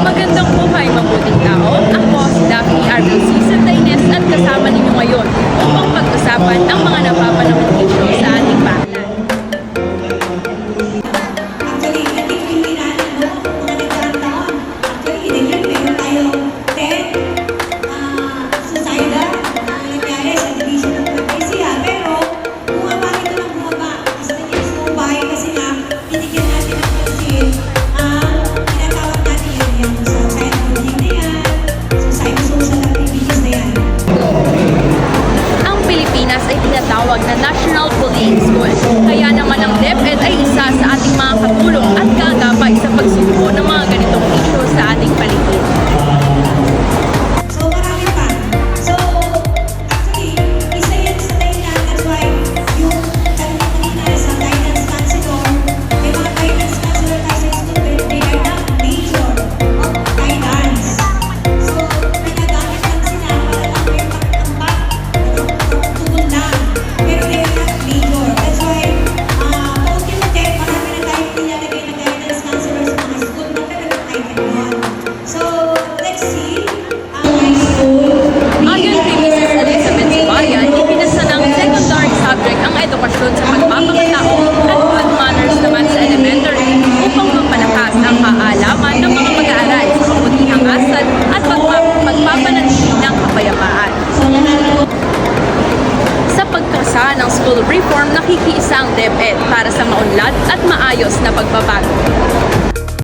Magandang buhay, mabuting tao. Ako si Daphne RBC Santa Ines at kasama ninyo ngayon upang pag-usapan ang Pilipinas ay tinatawag na National Police School. Kaya naman school reform nakikiisa ang DepEd para sa maunlad at maayos na pagbabago.